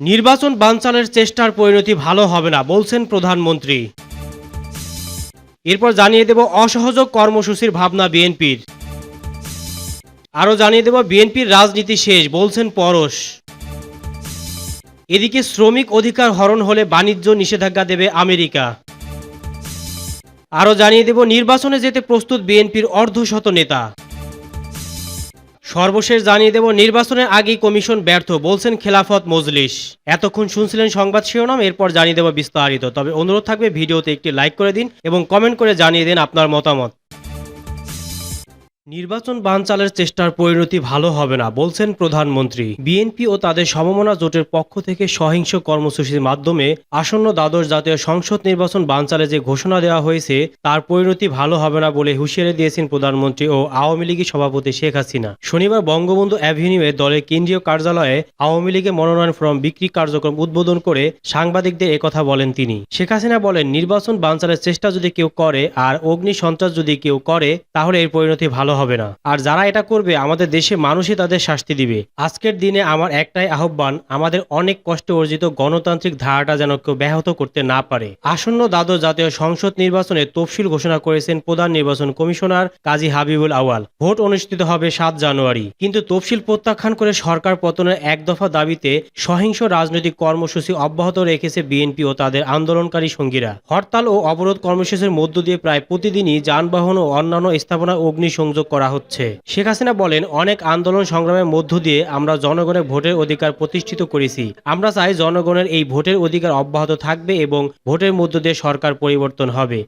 নির্বাচন বানচালের চেষ্টার পরিণতি ভালো হবে না, বলছেন প্রধানমন্ত্রী। এরপর জানিয়ে দেব অসহযোগ কর্মসূচির ভাবনা বিএনপির। আরও জানিয়ে দেব বিএনপির রাজনীতি শেষ, বলছেন পরশ। এদিকে শ্রমিক অধিকার হরণ হলে বাণিজ্য নিষেধাজ্ঞা দেবে আমেরিকা। আরও জানিয়ে দেব নির্বাচনে যেতে প্রস্তুত বিএনপির অর্ধশত নেতা। সর্বশেষ জানিয়ে দেব, নির্বাচনের আগেই কমিশন ব্যর্থ, বলছেন খেলাফত মজলিস। এতক্ষণ শুনছিলেন সংবাদ শিরোনাম, এরপর জানিয়ে দেব বিস্তারিত। তবে অনুরোধ থাকবে ভিডিওতে একটি লাইক করে দিন এবং কমেন্ট করে জানিয়ে দিন আপনার মতামত। নির্বাচন বানচালের চেষ্টার পরিণতি ভালো হবে না, বলছেন প্রধানমন্ত্রী। বিএনপি ও তাদের সমমনা জোটের পক্ষ থেকে সহিংস কর্মসূচির মাধ্যমে আসন্ন দ্বাদশ জাতীয় সংসদ নির্বাচন বানচালে যে ঘোষণা দেওয়া হয়েছে, তার পরিণতি ভালো হবে না বলে হুঁশিয়ারি দিয়েছেন প্রধানমন্ত্রী ও আওয়ামী লীগের সভাপতি শেখ হাসিনা। শনিবার বঙ্গবন্ধু অ্যাভিনিউয়ে দলের কেন্দ্রীয় কার্যালয়ে আওয়ামী লীগের মনোনয়ন ফর্ম বিক্রি কার্যক্রম উদ্বোধন করে সাংবাদিকদের একথা বলেন তিনি। শেখ হাসিনা বলেন, নির্বাচন বানচালের চেষ্টা যদি কেউ করে আর অগ্নি সন্ত্রাস যদি কেউ করে, তাহলে এর পরিণতি ভালো হবে না। আর যারা এটা করবে, আমাদের দেশে মানুষই তাদের শাস্তি দিবে। আজকের দিনে আমার একটাই আহ্বান, আমাদের অনেক কষ্টে অর্জিত গণতান্ত্রিক ধারাটা যেন কেউ ব্যাহত করতে না পারে। আসন্ন দ্বাদশ জাতীয় সংসদ নির্বাচনে তফসিল ঘোষণা করেছেন প্রধান নির্বাচন কমিশনার কাজী হাবিবুল আওয়াল ভোট অনুষ্ঠিত হবে সাত জানুয়ারি। কিন্তু তফসিল প্রত্যাখ্যান করে সরকার পতনের এক দফা দাবিতে সহিংস রাজনৈতিক কর্মসূচি অব্যাহত রেখেছে বিএনপি ও তাদের আন্দোলনকারী সঙ্গীরা। হরতাল ও অবরোধ কর্মসূচির মধ্য দিয়ে প্রায় প্রতিদিনই যানবাহন ও অন্যান্য স্থাপনা, অগ্নিসংযোগ করা হচ্ছে। শেখ হাসিনা বলেন, অনেক আন্দোলন সংগ্রামের মধ্য দিয়ে আমরা জনগণের ভোটের অধিকার প্রতিষ্ঠিত করেছি। আমরা চাই জনগণের এই ভোটের অধিকার অব্যাহত থাকবে এবং ভোটের মধ্য দিয়ে সরকার পরিবর্তন হবে।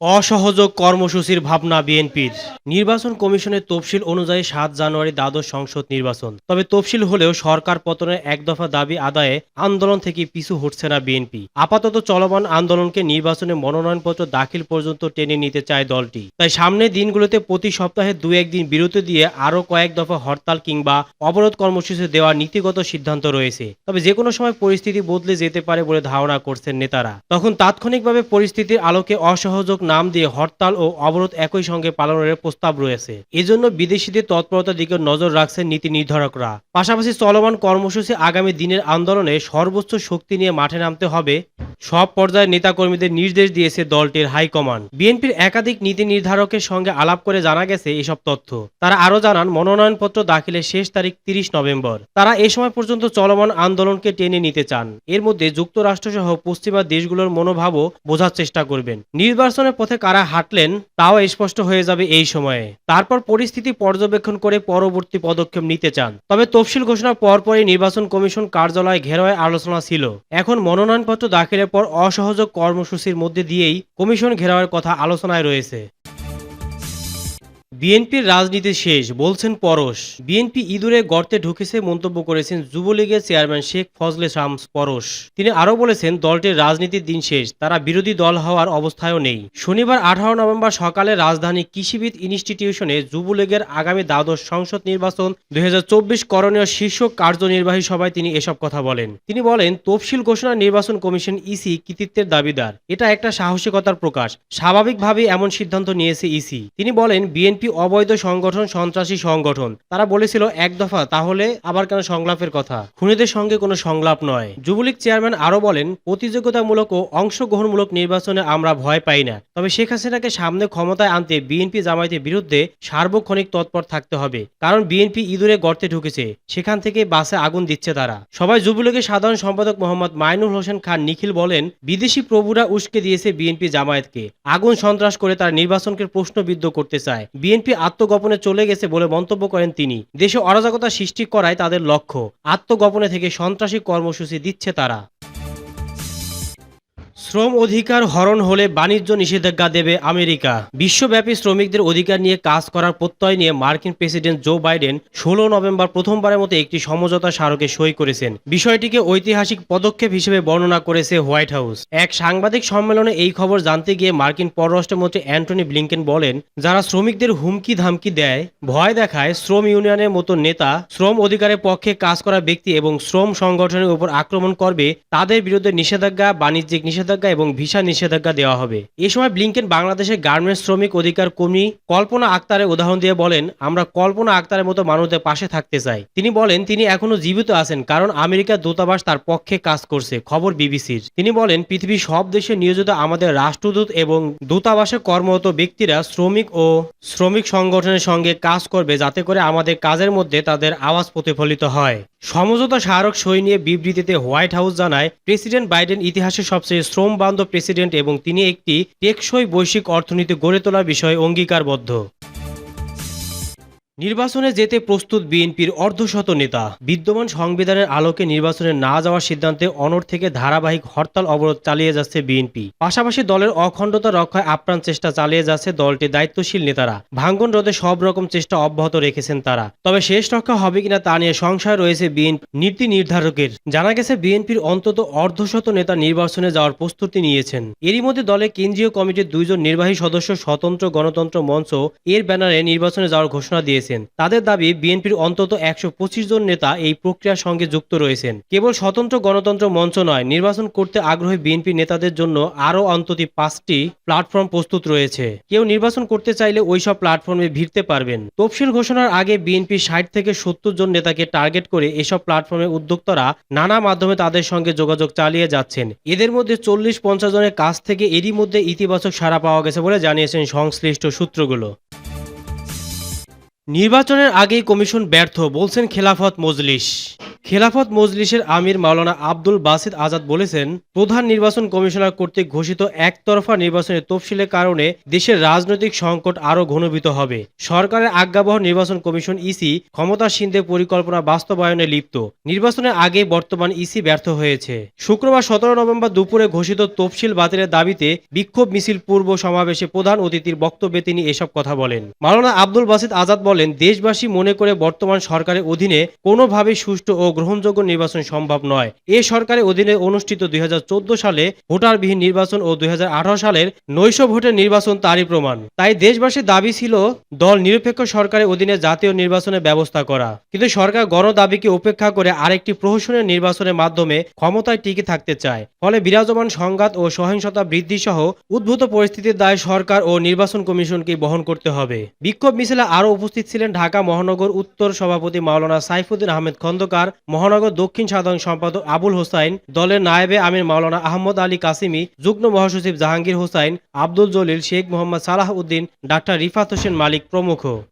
অসহযোগ কর্মসূচির ভাবনা বিএনপির। নির্বাচন কমিশনের তফসিল অনুযায়ী সাত জানুয়ারি দ্বাদশ সংসদ নির্বাচন। তবে তফসিল হলেও সরকার পতনের এক দফা দাবি আদায়ে আন্দোলন থেকে পিছু হটছে না বিএনপি। আপাতত চলমান আন্দোলনকে নির্বাচনে মনোনয়নপত্র দাখিল পর্যন্ত টেনে নিতে চায় দলটি। তাই সামনের দিনগুলোতে প্রতি সপ্তাহে দু একদিন বিরতি দিয়ে আরও কয়েক দফা হরতাল কিংবা অবরোধ কর্মসূচি দেওয়ার নীতিগত সিদ্ধান্ত রয়েছে। তবে যে কোনো সময় পরিস্থিতি বদলে যেতে পারে বলে ধারণা করছেন নেতারা। তখন তাৎক্ষণিকভাবে পরিস্থিতির আলোকে অসহযোগ নাম দিয়ে হরতাল ও অবরোধ একই সঙ্গে পালনের প্রস্তাব রয়েছে। এজন্য বিদেশিদের তৎপরতার দিকে নজর রাখছেন নীতি নির্ধারকরা। পাশাপাশি চলমান কর্মসূচি আগামী দিনের আন্দোলনে সর্বোচ্চ শক্তি নিয়ে মাঠে নামতে হবে। সব পর্যায়ের নেতাকর্মীদের নির্দেশ দিয়েছে দলটির হাইকমান্ড। বিএনপির একাধিক নীতি নির্ধারকের সঙ্গে আলাপ করে জানা গেছে এসব তথ্য। তারা আরও জানান, মনোনয়নপত্র দাখিলের শেষ তারিখ তিরিশ নভেম্বর। তারা এ সময় পর্যন্ত চলমান আন্দোলনকে টেনে নিতে চান। এর মধ্যে যুক্তরাষ্ট্রসহ পশ্চিমা দেশগুলোর মনোভাবও বোঝার চেষ্টা করবেন। নির্বাচনের পথে কারা হাঁটলেন, তাও স্পষ্ট হয়ে যাবে এই সময়ে। তারপর পরিস্থিতি পর্যবেক্ষণ করে পরবর্তী পদক্ষেপ নিতে চান। তবে তফসিল ঘোষণার পরপরই নির্বাচন কমিশন কার্যালয় ঘেরাওয়ে আলোচনা ছিল। এখন মনোনয়নপত্র দাখিলের পর অসহযোগ কর্মসূচির মধ্যে দিয়েই কমিশন ঘেরাওয়ের কথা আলোচনায় রয়েছে। বিএনপির রাজনীতি শেষ, বলছেন পরশ। বিএনপি ইঁদুরে গর্তে ঢুকেছে মন্তব্য করেছেন যুবলীগের চেয়ারম্যান শেখ ফজলে শামস পরশ। তিনি আরও বলেছেন, দলটির রাজনীতির দিন শেষ, তারা বিরোধী দল হওয়ার অবস্থায়ও নেই। শনিবার আঠারো নভেম্বর সকালে রাজধানী কৃষিবিদ ইনস্টিটিউশনে যুবলীগের আগামী দ্বাদশ সংসদ নির্বাচন দুই হাজার চব্বিশ করণীয় শীর্ষ কার্যনির্বাহী সভায় তিনি এসব কথা বলেন। তিনি বলেন, তফসিল ঘোষণা নির্বাচন কমিশন ইসি কৃতিত্বের দাবিদার। এটা একটা সাহসিকতার প্রকাশ। স্বাভাবিকভাবে এমন সিদ্ধান্ত নিয়েছে ইসি। তিনি বলেন, বিএনপি অবৈধ সংগঠন, সন্ত্রাসী সংগঠন। তারা বলেছিল, এক দফা, তাহলে আবার কেন সংলাপের কথা? খুনিদের সঙ্গে কোনো সংলাপ নয়। যুবলীগ চেয়ারম্যান আরও বলেন, প্রতিযোগিতামূলক ও অংশগ্রহণমূলক নির্বাচনে আমরা ভয় পাই না। তবে শেখ হাসিনাকে সামনে ক্ষমতায় আনতে বিএনপি জামায়াতের বিরুদ্ধে সার্বক্ষণিক তৎপর থাকতে হবে। কারণ বিএনপি ইঁদুরে গর্তে ঢুকেছে। সেখান থেকে বাসে আগুন দিচ্ছে তারা। সবাই যুবলীগের সাধারণ সম্পাদক মোহাম্মদ মাইনুল হোসেন খান নিখিল বলেন, বিদেশি প্রভুরা উস্কে দিয়েছে বিএনপি জামায়াতকে। আগুন সন্ত্রাস করে তার নির্বাচনকে প্রশ্নবিদ্ধ করতে চায়। বিএনপি আত্মগোপনে চলে গেছে বলে মন্তব্য করেন তিনি। দেশে অরাজকতা সৃষ্টি করায় তাদের লক্ষ্য। আত্মগোপনে থেকে সন্ত্রাসী কর্মসূচি দিচ্ছে তারা। শ্রম অধিকার হরণ হলে বাণিজ্য নিষেধাজ্ঞা দেবে আমেরিকা। বিশ্বব্যাপী শ্রমিকদের অধিকার নিয়ে কাজ করার প্রত্যয় নিয়ে মার্কিন প্রেসিডেন্ট জো বাইডেন ষোলো নভেম্বর প্রথমবারের মতো একটি সমঝোতা স্মারকে সই করেছেন। বিষয়টিকে ঐতিহাসিক পদক্ষেপ হিসেবে বর্ণনা করেছে হোয়াইট হাউস। এক সাংবাদিক সম্মেলনে এই খবর জানতে গিয়ে মার্কিন পররাষ্ট্রমন্ত্রী অ্যান্টনি ব্লিংকেন বলেন, যারা শ্রমিকদের হুমকি ধামকি দেয়, ভয় দেখায়, শ্রম ইউনিয়নের মতো নেতা, শ্রম অধিকারের পক্ষে কাজ করা ব্যক্তি এবং শ্রম সংগঠনের উপর আক্রমণ করবে, তাদের বিরুদ্ধে নিষেধাজ্ঞা, বাণিজ্যিক নিষেধাজ্ঞা নিষেধাজ্ঞা এবং ভিসা নিষেধাজ্ঞা দেওয়া হবে। এ সময় ব্লিংকেন বাংলাদেশের গার্মেন্টস শ্রমিক অধিকার কর্মী কল্পনা আক্তারের উদাহরণ দিয়ে বলেন, আমরা কল্পনা আক্তারের মতো মানুষদের পাশে থাকতে চাই। তিনি বলেন, তিনি এখনও জীবিত আছেন, কারণ আমেরিকার দূতাবাস তার পক্ষে কাজ করছে। খবর বিবিসির। তিনি বলেন, পৃথিবীর সব দেশে নিয়োজিত আমাদের রাষ্ট্রদূত এবং দূতাবাসে কর্মরত ব্যক্তিরা শ্রমিক ও শ্রমিক সংগঠনের সঙ্গে কাজ করবে যাতে করে আমাদের কাজের মধ্যে তাদের আওয়াজ প্রতিফলিত হয়। সমঝোতা স্মারক সই নিয়ে বিবৃতিতে হোয়াইট হাউস জানায়, প্রেসিডেন্ট বাইডেন ইতিহাসের সবচেয়ে শ্রম বান্ধব প্রেসিডেন্ট এবং তিনি একটি টেকসই বৈশ্বিক অর্থনীতি গড়ে তোলার বিষয়ে অঙ্গীকারবদ্ধ। নির্বাচনে যেতে প্রস্তুত বিএনপির অর্ধশত নেতা। বিদ্যমান সংবিধানের আলোকে নির্বাচনে না যাওয়ার সিদ্ধান্তে অনড় থেকে ধারাবাহিক হরতাল অবরোধ চালিয়ে যাচ্ছে বিএনপি। পাশাপাশি দলের অখণ্ডতা রক্ষায় আপ্রাণ চেষ্টা চালিয়ে যাচ্ছে দলটির দায়িত্বশীল নেতারা। ভাঙ্গন রোধে সব রকম চেষ্টা অব্যাহত রেখেছেন তারা। তবে শেষ রক্ষা হবে কিনা তা নিয়ে সংশয় রয়েছে বিএনপি নীতি নির্ধারকের। জানা গেছে, বিএনপির অন্তত অর্ধশত নেতা নির্বাচনে যাওয়ার প্রস্তুতি নিয়েছেন। এরই মধ্যে দলের কেন্দ্রীয় কমিটির দুইজন নির্বাহী সদস্য স্বতন্ত্র গণতন্ত্র মঞ্চ এর ব্যানারে নির্বাচনে যাওয়ার ঘোষণা দিয়েছেন। তাদের দাবি, বিএনপির অন্তত একশো পঁচিশ জন নেতা এই প্রক্রিয়ার সঙ্গে যুক্ত রয়েছেন। কেবল স্বতন্ত্র গণতন্ত্র মঞ্চ নয়, নির্বাচন করতে আগ্রহী বিএনপি নেতাদের জন্য আরও অন্তত পাঁচটি প্ল্যাটফর্ম প্রস্তুত রয়েছে। কেউ নির্বাচন করতে চাইলে ওইসব প্ল্যাটফর্মে ভিড়তে পারবেন। তফসিল ঘোষণার আগে বিএনপি ষাট থেকে সত্তর জন নেতাকে টার্গেট করে এসব প্ল্যাটফর্মে উদ্যোক্তারা নানা মাধ্যমে তাদের সঙ্গে যোগাযোগ চালিয়ে যাচ্ছেন। এদের মধ্যে চল্লিশ পঞ্চাশ জনের কাছ থেকে এরই মধ্যে ইতিবাচক সাড়া পাওয়া গেছে বলে জানিয়েছেন সংশ্লিষ্ট সূত্রগুলো। নির্বাচনের আগেই কমিশন ব্যর্থ বলছেন খেলাফত মজলিস। খেলাফত মজলিসের আমির মাওলানা আব্দুল বাসিদ আজাদ বলেছেন, প্রধান নির্বাচন কমিশনার কর্তৃক ঘোষিত একতরফা নির্বাচনের তফসিলের কারণে দেশের রাজনৈতিক সংকট আরও ঘনীভূত হবে। সরকারের আজ্ঞাবহ নির্বাচন কমিশন ইসি ক্ষমতাসীনদের পরিকল্পনা বাস্তবায়নে লিপ্ত। নির্বাচনের আগে বর্তমান ইসি ব্যর্থ হয়েছে। শুক্রবার সতেরো নভেম্বর দুপুরে ঘোষিত তফসিল বাতিলের দাবিতে বিক্ষোভ মিছিল পূর্ব সমাবেশে প্রধান অতিথির বক্তব্যে তিনি এসব কথা বলেন। মাওলানা আব্দুল বাসিদ আজাদ বলেন, দেশবাসী মনে করে বর্তমান সরকারের অধীনে কোনোভাবে সুষ্ঠু ও গ্রহণযোগ্য নির্বাচন সম্ভব নয়। এ সরকারের অধীনে অনুষ্ঠিত দুই হাজার চোদ্দ সালে ভোটারবিহীন নির্বাচন ও দুই সালের নৈশ ভোটের নির্বাচন তারই প্রমাণ। তাই দেশবাসীর দাবি ছিল দল নিরপেক্ষ সরকারের অধীনে জাতীয় নির্বাচনের ব্যবস্থা করা। কিন্তু সরকার গণ দাবিকে উপেক্ষা করে আরেকটি প্রহসনের নির্বাচনের মাধ্যমে ক্ষমতায় টিকে থাকতে চায়। ফলে বিরাজমান সংঘাত ও সহিংসতা বৃদ্ধি সহ উদ্ভূত পরিস্থিতির দায় সরকার ও নির্বাচন কমিশনকে বহন করতে হবে। বিক্ষোভ মিছিলে আরও উপস্থিত ছিলেন ঢাকা মহানগর উত্তর সভাপতি মাওলানা সাইফুদ্দিন আহমেদ খন্দকার মহানগর দক্ষিণ সাধারণ সম্পাদক আবুল হোসাইন, দলের নায়েবে আমির মাওলানা আহমদ আলী কাসিমি, যুগ্ম মহাসচিব জাহাঙ্গীর হোসাইন, আব্দুল জলিল শেখ মোহাম্মদ সালাহ উদ্দিন, ডাক্তার রিফাত হোসেন মালিক প্রমুখ।